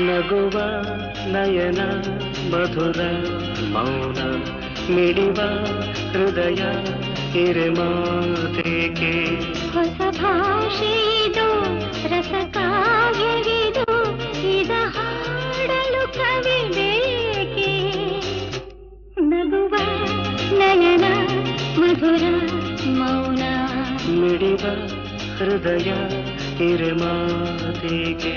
ನಗುವ ನಯನ ಮಧುರ ಮೌನ ಮಿಡಿವ ಹೃದಯ ಹಿರಿಮಾತೇಕೆ ಹೊಸ ಭಾಷೆಯಿದು ರಸಕಾವ್ಯವಿದು ಇದ ಹಾಡಲು ಕವಿ ಬೇಕೆ? ನಗುವ ನಯನ ಮಧುರ ಮೌನ ಮಿಡಿವ ಹೃದಯ ಹಿರಿಮಾತೇಕೆ